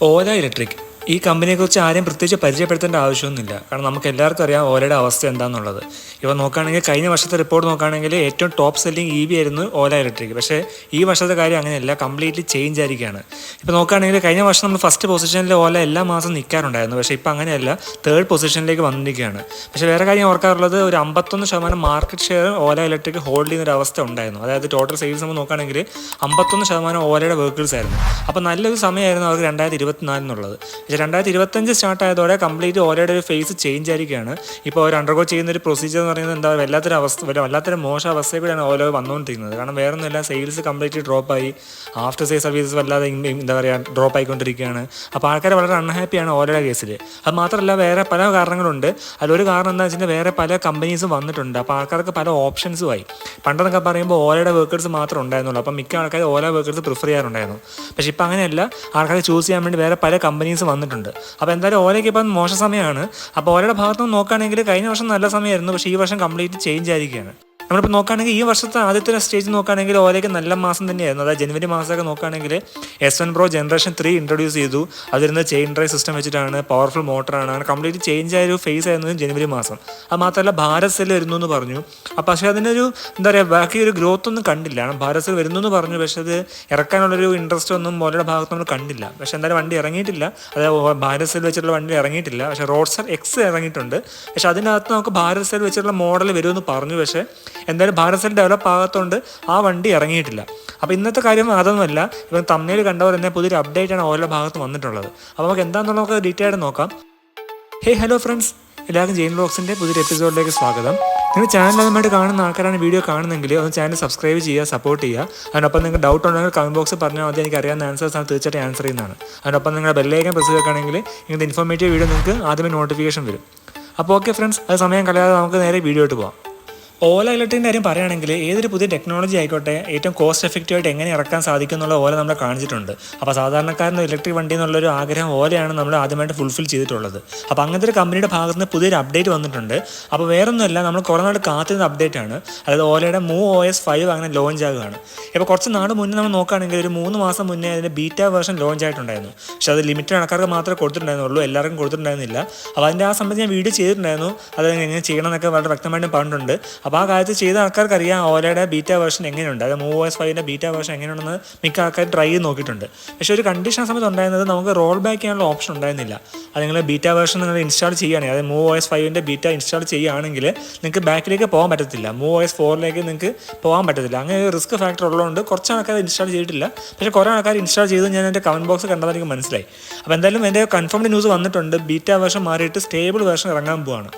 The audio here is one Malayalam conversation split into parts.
ഓല ഇലക്ട്രിക് ഈ കമ്പനിയെക്കുറിച്ച് ആരെയും പ്രത്യേകിച്ച് പരിചയപ്പെടുത്തേണ്ട ആവശ്യമൊന്നുമില്ല. കാരണം നമുക്ക് എല്ലാവർക്കും അറിയാം ഓലയുടെ അവസ്ഥ എന്താണെന്നുള്ളത് ഇവ നോക്കുകയാണെങ്കിൽ കഴിഞ്ഞ വർഷത്തെ റിപ്പോർട്ട് നോക്കുകയാണെങ്കിൽ ഏറ്റവും ടോപ്പ് സെല്ലിംഗ് ഇ വി ആയിരുന്നു ഓല ഇലക്ട്രിക് പക്ഷേ ഈ വർഷത്തെ കാര്യം അങ്ങനെയല്ല കംപ്ലീറ്റ്ലി ചേഞ്ച് ആയിരിക്കുകയാണ്. ഇപ്പോൾ നോക്കുകയാണെങ്കിൽ കഴിഞ്ഞ വർഷം നമ്മൾ ഫസ്റ്റ് പൊസിഷനിൽ ഓല എല്ലാ മാസം നിൽക്കാറുണ്ടായിരുന്നു. പക്ഷേ ഇപ്പോൾ അങ്ങനെയല്ല തേർഡ് പൊസിഷനിലേക്ക് വന്നിരിക്കുകയാണ്. പക്ഷേ വേറെ കാര്യം ഓർക്കാറുള്ളത് ഒരു അമ്പത്തൊന്ന് ശതമാനം market share Ola electric hold ചെയ്യുന്ന ഒരു അവസ്ഥ ഉണ്ടായിരുന്നു. അതായത് ടോട്ടൽ സെയിൽസ് നമ്മൾ നോക്കുകയാണെങ്കിൽ അമ്പത്തൊന്ന് ശതമാനം ഓലയുടെ വർക്കേഴ്സ് ആയിരുന്നു. അപ്പോൾ നല്ലൊരു സമയമായിരുന്നു അവർക്ക് രണ്ടായിരത്തി ഇരുപത്തിനാലിനുള്ളത് രണ്ടായിരത്തി ഇരുപത്തഞ്ച് സ്റ്റാർട്ട് ആയതോടെ കംപ്ലീറ്റ് ഓരോടെ ഒരു ഫേസ് ചേഞ്ച് ആയിരിക്കുകയാണ്. ഇപ്പോൾ അവർ അണ്ടർഗോ ചെയ്യുന്ന ഒരു പ്രൊസീജിയർ എന്ന് പറയുന്നത് എന്താ വല്ലാത്തൊരു അവസ്ഥ വല്ല- വല്ലാത്തൊരു മോശം അവസ്ഥയിൽ കൂടെയാണ് ഓരോ വന്നുകൊണ്ടിരിക്കുന്നത്. കാരണം വേറെ ഒന്നുമില്ല സെയിൽസ് കംപ്ലീറ്റ് ഡ്രോപ്പ് ആയി. ആഫ്റ്റർ സെയിൽ സർവീസസ് വല്ലാതെ എന്താ പറയുക ഡ്രോപ്പ് ആയിക്കൊണ്ടിരിക്കുകയാണ്. അപ്പോൾ ആൾക്കാർ വളരെ അൺഹാപ്പിയാണ് ഓലയുടെ കേസിൽ അത് മാത്രമല്ല വേറെ പല കാരണങ്ങളുണ്ട്. അതിലൊരു കാരണം എന്താ വെച്ചിട്ടുണ്ടെങ്കിൽ വേറെ പല കമ്പനീസും വന്നിട്ടുണ്ട്. അപ്പോൾ ആൾക്കാർക്ക് പല ഓപ്ഷൻസും ആയി. പണ്ടെന്നൊക്കെ പറയുമ്പോൾ ഓലയുടെ വർക്കേഴ്സ് മാത്രം ഉണ്ടായിരുന്നുള്ളൂ. അപ്പം മിക്ക ആൾക്കാർ ഓല വർക്കേഴ്സ് പ്രിഫർ ചെയ്യാറുണ്ടായിരുന്നു. പക്ഷേ ഇപ്പം അങ്ങനെയല്ല. ആൾക്കാർ ചൂസ് ചെയ്യാൻ വേണ്ടി വേറെ പല കമ്പനീസ് വന്നിട്ടുണ്ട്. അപ്പോൾ എന്തായാലും ഓലയ്ക്ക് ഇപ്പം മോശ സമയമാണ് അപ്പോൾ ഓലയുടെ ഭാഗത്തുനിന്ന് നോക്കുകയാണെങ്കിൽ കഴിഞ്ഞ വർഷം നല്ല സമയമായിരുന്നു. പക്ഷേ ഈ വർഷം കംപ്ലീറ്റ് ചേഞ്ച് ആയിരിക്കുകയാണ്. നമ്മളിപ്പോൾ നോക്കുകയാണെങ്കിൽ ഈ വർഷത്തെ ആദ്യത്തെ സ്റ്റേജ് നോക്കുകയാണെങ്കിൽ ഓലയ്ക്ക് നല്ല മാസം തന്നെയായിരുന്നു. അതായത് ജനുവരി മാസമൊക്കെ നോക്കുകയാണെങ്കിൽ S one pro generation three introduce ചെയ്തു. അതിരുന്ന് ചെയിൻ ഡ്രൈവ് സിസ്റ്റം വെച്ചിട്ടാണ് പവർഫുൾ മോട്ടറാണ് അങ്ങനെ കംപ്ലീറ്റ് ചേഞ്ച് ആയ ഒരു ഫേസ് ആയിരുന്നു ജനുവരി മാസം. അത് മാത്രമല്ല ഭാരത് സെൽ വരുന്നു എന്ന് പറഞ്ഞു. അപ്പോൾ പക്ഷേ അതിനൊരു എന്താ പറയുക ബാക്കി ഒരു ഗ്രോത്ത് ഒന്നും കണ്ടില്ല. ഭാരത് സെൽ വരുന്നു എന്ന് പറഞ്ഞു പക്ഷേ അത് ഇറക്കാനുള്ളൊരു ഇൻട്രസ്റ്റ് ഒന്നും ഓലയുടെ ഭാഗത്ത് നമ്മൾ കണ്ടില്ല. പക്ഷേ എന്തായാലും വണ്ടി ഇറങ്ങിയിട്ടില്ല. അതായത് ഭാരത് സെൽ വെച്ചിട്ടുള്ള വണ്ടി ഇറങ്ങിയിട്ടില്ല. പക്ഷേ റോഡ് സെൽ എക്സ് ഇറങ്ങിയിട്ടുണ്ട്. പക്ഷേ അതിനകത്ത് നമുക്ക് ഭാരത് സെൽ വെച്ചിട്ടുള്ള മോഡൽ വരുമെന്ന് പറഞ്ഞു. പക്ഷേ എന്തായാലും ഭാരത് സെൽ ഡെവലപ്പ് ആകാത്തതുകൊണ്ട് ആ വണ്ടി ഇറങ്ങിയിട്ടില്ല. അപ്പോൾ ഇന്നത്തെ കാര്യം അതൊന്നുമല്ല. ഇപ്പം തമ്മിൽ കണ്ടവർ തന്നെ പുതിയൊരു അപ്ഡേറ്റ് ആണ് ഓരോ ഭാഗത്ത് വന്നിട്ടുള്ളത്. അപ്പോൾ നമുക്ക് എന്താണെന്നുള്ള നമുക്ക് ഡീറ്റെയിൽ നോക്കാം. ഹേ ഹലോ ഫ്രണ്ട്സ് എല്ലാവർക്കും ജെയിൻ ബോക്സിന്റെ പുതിയൊരു എപ്പിസോഡിലേക്ക് സ്വാഗതം. നിങ്ങൾ ചാനൽ അതുമായിട്ട് കാണുന്ന ആൾക്കാരാണ് വീഡിയോ കാണുന്നെങ്കിൽ ഒന്ന് ചാനൽ സബ്സ്ക്രൈബ് ചെയ്യുക സപ്പോർട്ട് ചെയ്യുക. അതിനൊപ്പം നിങ്ങൾക്ക് ഡൗട്ട് ഉണ്ടെങ്കിൽ കമന്റ് ബോക്സ് പറഞ്ഞാൽ മതി. എനിക്ക് അറിയാവുന്ന ആൻസേഴ്സ് ആണ് തീർച്ചയായിട്ടും ആൻസർ ചെയ്യുന്നതാണ്. അതിനൊപ്പം നിങ്ങളുടെ ബെല്ലേക്കാൻ പ്രസ് ചെയ്യുകയാണെങ്കിൽ ഇങ്ങനത്തെ ഇൻഫോർമേറ്റീവ് വീഡിയോ നിങ്ങൾക്ക് ആദ്യമേ നോട്ടിഫിക്കേഷൻ വരും. അപ്പോൾ ഓക്കെ ഫ്രണ്ട്സ് അത് സമയം കളയാതെ നമുക്ക് നേരെ വീഡിയോ ആയിട്ട് പോകാം ഓല ഇലക്ട്രിക്കിന്റെ കാര്യം പറയുകയാണെങ്കിൽ ഏതൊരു പുതിയ ടെക്നോളജി ആയിക്കോട്ടെ ഏറ്റവും കോസ്റ്റ് എഫക്റ്റീവായിട്ട് എങ്ങനെ ഇറക്കാൻ സാധിക്കും എന്നുള്ള ഓല നമ്മൾ കാണിച്ചിട്ടുണ്ട്. അപ്പോൾ സാധാരണക്കാരന് ഇലക്ട്രിക് വണ്ടി എന്നുള്ളൊരു ആഗ്രഹം ഓലയാണ് നമ്മൾ ആദ്യമായിട്ട് ഫുൾഫിൽ ചെയ്തിട്ടുള്ളത്. അപ്പോൾ അങ്ങനത്തെ ഒരു കമ്പനിയുടെ ഭാഗത്ത് നിന്ന് പുതിയൊരു അപ്ഡേറ്റ് വന്നിട്ടുണ്ട്. അപ്പോൾ വേറൊന്നുമല്ല നമ്മൾ കുറേ നാട് കാത്തിരുന്ന അപ്ഡേറ്റ് ആണ്. അതായത് ഓലയുടെ മൂ ഒ എസ് ഫൈവ് അങ്ങനെ ലോഞ്ച് ആകുകയാണ്. ഇപ്പോൾ കുറച്ച് നാട് മുന്നേ നമ്മൾ നോക്കുകയാണെങ്കിൽ ഒരു മൂന്ന് മാസം മുന്നേ അതിന്റെ ബീറ്റ വേർഷൻ ലോഞ്ച് ആയിട്ടുണ്ടായിരുന്നു. പക്ഷേ അത് ലിമിറ്റഡ് ആൾക്കാർക്ക് മാത്രമേ കൊടുത്തിട്ടുണ്ടായിരുന്നുള്ളൂ എല്ലാവർക്കും കൊടുത്തിട്ടുണ്ടായിരുന്നില്ല. അപ്പോൾ അതിന്റെ ആ സംബന്ധിച്ച് ഞാൻ വീഡിയോ ചെയ്തിട്ടുണ്ടായിരുന്നു. അത് എങ്ങനെ ചെയ്യണം എന്നൊക്കെ വളരെ വ്യക്തമായിട്ട് പറഞ്ഞിട്ടുണ്ട്. അപ്പോൾ ആ കാലത്ത് ചെയ്ത ആൾക്കാർക്ക് അറിയാം ഓലയുടെ ബീറ്റ വേർഷൻ എങ്ങനെയുണ്ട്. അതായത് മൂവ് എസ് ഫൈവിന്റെ ബീറ്റ വേർഷൻ എങ്ങനെയുണ്ടെന്ന് മിക്ക ആൾക്കാർ ട്രൈ ചെയ്ത് നോക്കിയിട്ടുണ്ട്. പക്ഷേ ഒരു കണ്ടീഷൻ സമയത്ത് ഉണ്ടായിരുന്നത് നമുക്ക് റോൾ ബാക്ക് ചെയ്യാനുള്ള ഓപ്ഷൻ ഉണ്ടായിരുന്നില്ല. അത് നിങ്ങൾ ബീറ്റ വേർഷൻ നിങ്ങൾ ഇൻസ്റ്റാൾ ചെയ്യുകയാണെങ്കിൽ അതായത് മൂവ് എസ് ഫൈവിന്റെ ബീറ്റ ഇൻസ്റ്റാൾ ചെയ്യുകയാണെങ്കിൽ നിങ്ങൾക്ക് ബാക്കിലേക്ക് പോകാൻ പറ്റത്തില്ല. മൂവ് എസ് ഫോറിലേക്ക് നിങ്ങൾക്ക് പോകാൻ പറ്റത്തില്ല. അങ്ങനെ ഒരു റിസ്ക് ഫാക്ടർ ഉള്ളതുകൊണ്ട് കുറച്ച് ആൾക്കാർ ഇൻസ്റ്റാൾ ചെയ്തിട്ടില്ല. പക്ഷേ കുറേ ആൾക്കാർ ഇൻസ്റ്റാൾ ചെയ്ത് ഞാൻ എന്റെ കമന്റ് ബോക്സ് കണ്ടപ്പോൾ എനിക്ക് മനസ്സിലായി. അപ്പോൾ എന്തായാലും എന്റെ കൺഫേംഡ് ന്യൂസ് വന്നിട്ടുണ്ട്. ബീറ്റ വേർഷൻ മാറിയിട്ട് സ്റ്റേബിൾ വേർഷൻ ഇറങ്ങാൻ പോവാണ്.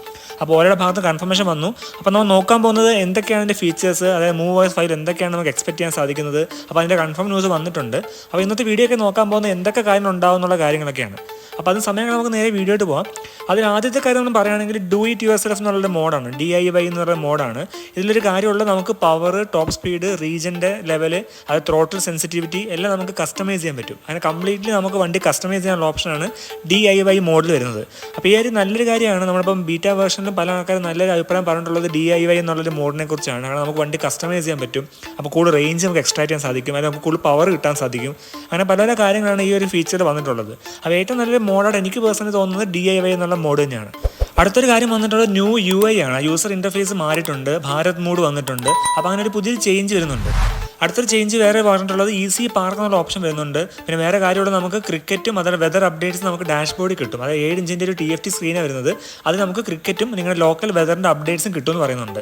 അപ്പോൾ ഓരോ ഭാഗത്ത് കൺഫർമേഷൻ വന്നു. അപ്പോൾ നമ്മൾ നോക്കാൻ പോകുന്നത് എന്തൊക്കെയാണ് അതിന്റെ ഫീച്ചേഴ്സ് അതായത് മൂവ് വോയിസ് ഫയൽ എന്തൊക്കെയാണ് നമുക്ക് എക്സ്പെക്ട് ചെയ്യാൻ സാധിക്കുന്നത്. അപ്പോൾ അതിന്റെ കൺഫേം ന്യൂസ് വന്നിട്ടുണ്ട്. അപ്പോൾ ഇന്നത്തെ വീഡിയോ ഒക്കെ നോക്കാൻ പോകുന്ന എന്തൊക്കെ കാര്യങ്ങൾ ഉണ്ടാവും എന്നുള്ള കാര്യങ്ങളൊക്കെയാണ്. അപ്പോൾ അത് സമയങ്ങൾ നമുക്ക് നേരെ വീഡിയോ ആയിട്ട് പോകാം അതിൽ ആദ്യത്തെ കാര്യം നമ്മൾ പറയുകയാണെങ്കിൽ ഡു ഇറ്റ് യുവർ സെൽഫ് എന്നുള്ളൊരു മോഡാണ്. ഡി ഐ വൈ എന്ന് പറയുന്ന മോഡാണ്. ഇതിലൊരു കാര്യമുള്ള നമുക്ക് പവർ ടോപ്പ് സ്പീഡ് റീജന്റെ ലെവൽ അത് ത്രോട്ടിൽ സെൻസിറ്റിവിറ്റി എല്ലാം നമുക്ക് കസ്റ്റമൈസ് ചെയ്യാൻ പറ്റും. അങ്ങനെ കംപ്ലീറ്റ്ലി നമുക്ക് വണ്ടി കസ്റ്റമൈസ് ചെയ്യാനുള്ള ഓപ്ഷനാണ് ഡി ഐ വൈ മോഡിൽ വരുന്നത്. അപ്പോൾ ഈ ഒരു നല്ലൊരു കാര്യമാണ് നമ്മളിപ്പം ബീറ്റ വേർഷനിലും പല ആൾക്കാരും നല്ലൊരു അഭിപ്രായം പറഞ്ഞിട്ടുള്ളത് ഡി ഐ വൈ എന്നുള്ളൊരു മോഡിനെ കുറിച്ചാണ് കാരണം നമുക്ക് വണ്ടി കസ്റ്റമൈസ് ചെയ്യാൻ പറ്റും. അപ്പോൾ കൂടുതൽ റേഞ്ച് നമുക്ക് എക്സ്ട്രാ ചെയ്യാൻ സാധിക്കും. അല്ലെങ്കിൽ നമുക്ക് കൂടുതൽ പവർ കിട്ടാൻ സാധിക്കും. അങ്ങനെ പല പല കാര്യങ്ങളാണ് ഈ ഒരു ഫീച്ചർ വന്നിട്ടുള്ളത്. അപ്പോൾ ഏറ്റവും നല്ലൊരു മോഡാണ് എനിക്ക് പേഴ്സണലി തോന്നുന്നത് ഡി ഐ വൈ എന്നുള്ള മോഡ് തന്നെയാണ്. അടുത്തൊരു കാര്യം വന്നിട്ടുള്ളത് ന്യൂ യു ഐ ആണ്. യൂസർ ഇന്റർഫേസ് മാറിയിട്ടുണ്ട്. ഭാരത് മോഡ് വന്നിട്ടുണ്ട്. അപ്പോൾ അങ്ങനെ ഒരു പുതിയൊരു ചേഞ്ച് വരുന്നുണ്ട്. അടുത്തൊരു ചേഞ്ച് വേറെ പറഞ്ഞിട്ടുള്ളത് ഈസി പാർക്ക് എന്നുള്ള ഓപ്ഷൻ വരുന്നുണ്ട്. പിന്നെ വേറെ കാര്യമുള്ള നമുക്ക് ക്രിക്കറ്റും അതുപോലെ വെതർ അപ്ഡേറ്റ്സ് നമുക്ക് ഡാഷ്ബോർഡിൽ കിട്ടും. അതായത് ഏഴ് ഇഞ്ചിന്റെ ഒരു ടി എഫ് ടി സ്ക്രീനാണ് വരുന്നത്. അത് നമുക്ക് ക്രിക്കറ്റും നിങ്ങളുടെ ലോക്കൽ വെതറിന്റെ അപ്ഡേറ്റ്സും കിട്ടും എന്ന് പറയുന്നുണ്ട്.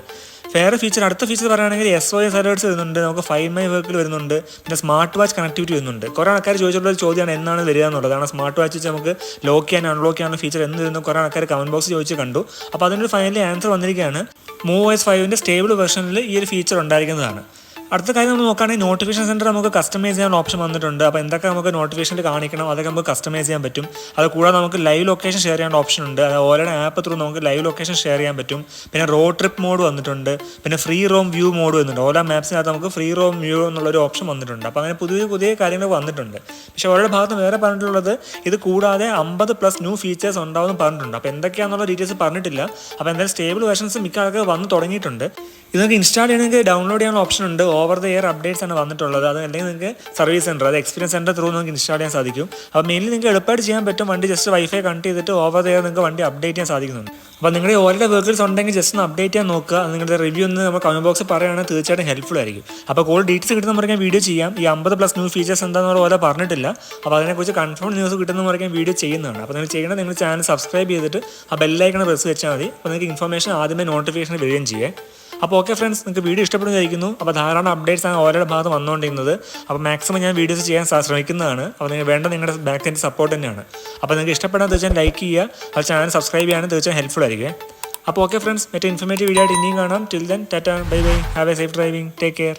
വേറെ ഫീച്ചർ അടുത്ത ഫീച്ചർ പറയുകയാണെങ്കിൽ എസ് ഒ എസ് അലേർട്സ് വരുന്നുണ്ട്. നമുക്ക് ഫൈവ് മൈ വർക്കിൽ വരുന്നുണ്ട്. പിന്നെ സ്മാർട്ട് വാച്ച് കണക്ടിവിറ്റി വരുന്നുണ്ട്. കുറേ ആൾക്കാർ ചോദിച്ചിട്ടുള്ള ഒരു ചോദ്യമാണ് എന്നാണ് വരിക എന്നുള്ളത്. കാരണം സ്മാർട്ട് വാച്ച് വെച്ച് നമുക്ക് ലോക്ക് ചെയ്യാൻ അൺലോക്ക് ചെയ്യാനുള്ള ഫീച്ചർ എന്ന് വരുന്നു? കുറേ ആൾക്കാർ കമന്റ് ബോക്സ് ചോദിച്ച് കണ്ടു. അപ്പോൾ അതിനൊരു ഫൈനലി ആൻസർ വന്നിരിക്കുകയാണ്. മൂവ് എസ് ഫൈവിന്റെ സ്റ്റേബിൾ വെർഷനിൽ ഈ ഒരു ഫീച്ചർ ഉണ്ടായിരിക്കുന്നതാണ്. അടുത്ത കാര്യം നമ്മൾ നോക്കുകയാണെങ്കിൽ നോട്ടിഫിക്കേഷൻ സെന്റർ നമുക്ക് കസ്റ്റമൈസ് ചെയ്യാൻ ഓപ്ഷൻ വന്നിട്ടുണ്ട്. അപ്പോൾ എന്തൊക്കെ നമുക്ക് നോട്ടിഫിക്കേഷനിൽ കാണിക്കണം അതൊക്കെ നമുക്ക് കസ്റ്റമൈസ് ചെയ്യാൻ പറ്റും. അത് കൂടാതെ നമുക്ക് ലൈവ് ലൊക്കേഷൻ ഷെയർ ചെയ്യേണ്ട ഓപ്ഷൻ ഉണ്ട്. ഓരോ ആപ്പ് ത്രൂ നമുക്ക് ലൈവ് ലൊക്കേഷൻ ഷെയർ ചെയ്യാൻ പറ്റും. പിന്നെ റോഡ് ട്രിപ്പ് മോഡ് വന്നിട്ടുണ്ട്. പിന്നെ ഫ്രീ റോം വ്യൂ മോഡ് വന്നിട്ടുണ്ട്. ഓരോ മാപ്സിനകത്ത് നമുക്ക് ഫ്രീ റോം വ്യൂ എന്നുള്ളൊരു ഓപ്ഷൻ വന്നിട്ടുണ്ട്. അപ്പോൾ അങ്ങനെ പുതിയ പുതിയ കാര്യങ്ങൾ വന്നിട്ടുണ്ട്. പക്ഷേ ഓരോ ഭാഗത്ത് വേറെ പറഞ്ഞിട്ടുള്ളത് ഇത് കൂടാതെ അമ്പത് പ്ലസ് ന്യൂ ഫീച്ചേഴ്സ് ഉണ്ടാവും എന്ന് പറഞ്ഞിട്ടുണ്ട്. അപ്പോൾ എന്തൊക്കെയാണെന്നുള്ള ഡീറ്റെയിൽസ് പറഞ്ഞിട്ടില്ല. അപ്പോൾ എന്തായാലും സ്റ്റേബിൾ വേർഷൻസ് മിക്ക ആൾക്കാർ വന്ന് തുടങ്ങിയിട്ടുണ്ട്. ഇത് നിങ്ങൾക്ക് ഇൻസ്റ്റാൾ ചെയ്യണമെങ്കിൽ ഡൗൺലോഡ് ചെയ്യാനുള്ള ഓപ്ഷൻ ഉണ്ട്. ഓവർ ദ ഇയർ അപ്ഡേറ്റ്സ് ആണ് വന്നിട്ടുള്ളത്. അത് അല്ലെങ്കിൽ നിങ്ങൾക്ക് സർവീസ് സെന്റർ അത് എക്സ്പീരിയൻസ് സെന്റർ ത്രൂ നിങ്ങൾക്ക് ഇൻസ്റ്റാൾ ചെയ്യാൻ സാധിക്കും. അപ്പോൾ മെയിൻലി നിങ്ങൾക്ക് എളുപ്പമായിട്ട് ചെയ്യാൻ പറ്റും വണ്ടി ജസ്റ്റ് വൈഫൈ കണക്ട് ചെയ്തിട്ട് ഓവർ ദ ഇയർ നിങ്ങൾക്ക് വണ്ടി അപ്ഡേറ്റ് ചെയ്യാൻ സാധിക്കുന്നുണ്ട്. അപ്പോൾ നിങ്ങളുടെ ഓരോ വെഹിക്കിൾസ് ഉണ്ടെങ്കിൽ ജസ്റ്റ് ഒന്ന് അപ്ഡേറ്റ് ചെയ്യാൻ നോക്കുക. നിങ്ങളുടെ റിവ്യൂ ഒന്ന് നമ്മൾ കമന്റ് ബോക്സ് പറയുകയാണെങ്കിൽ തീർച്ചയായിട്ടും ഹെൽപ്ഫുൾ ആയിരിക്കും. അപ്പോൾ കോൾ ഡീറ്റെയിൽസ് കിട്ടുന്ന പറയാൻ വീഡിയോ ചെയ്യാം. ഈ അമ്പത് പ്ലസ് ന്യൂ ഫീച്ചേഴ്സ് എന്താണെന്ന് ഓരോ പറഞ്ഞിട്ടില്ല. അപ്പോൾ അതിനെക്കുറിച്ച് കൺഫേം ന്യൂസ് കിട്ടുന്ന പറയാൻ വീഡിയോ ചെയ്യുന്നതാണ്. അപ്പോൾ നിങ്ങൾ ചെയ്യണം നിങ്ങൾ ചാനൽ സബ്സ്ക്രൈബ് ചെയ്തിട്ട് ആ ബെല്ലൈക്കൺ പ്രസ് വെച്ചാൽ മതി. അപ്പോൾ നിങ്ങൾക്ക് ഇൻഫർമേഷൻ ആദ്യമേ നോട്ടിഫിക്കേഷൻ വരികയും ചെയ്യേ. അപ്പോൾ ഓക്കെ ഫ്രണ്ട്സ് നിങ്ങൾക്ക് വീഡിയോ ഇഷ്ടപ്പെടുന്നതായിരിക്കുന്നു. അപ്പോൾ ധാരാളം അപ്ഡേറ്റ്സ് ആണ് ഓരോ ഭാഗത്ത് വന്നുകൊണ്ടിരുന്നത്. അപ്പോൾ മാക്സിമം ഞാൻ വീഡിയോസ് ചെയ്യാൻ ശ്രമിക്കുന്നതാണ്. അപ്പോൾ നിങ്ങൾ വേണ്ട നിങ്ങളുടെ ബാക്ക് എന്റെ സപ്പോർട്ട് തന്നെയാണ്. അപ്പോൾ നിങ്ങൾക്ക് ഇഷ്ടപ്പെടാൻ തീർച്ചയായും ലൈക്ക് ചെയ്യുക. അത് ചാനൽ സബ്സ്ക്രൈബ് ചെയ്യാനും തീർച്ചയായും ഹെൽപ്ഫുൾ ആയിരിക്കും. അപ്പോൾ ഓക്കെ ഫ്രണ്ട്സ് മറ്റേ ഇൻഫർമേറ്റീവ് വീഡിയോ ആയിട്ട് ഇനിയും കാണാം. Till then tata bye bye have a safe driving take care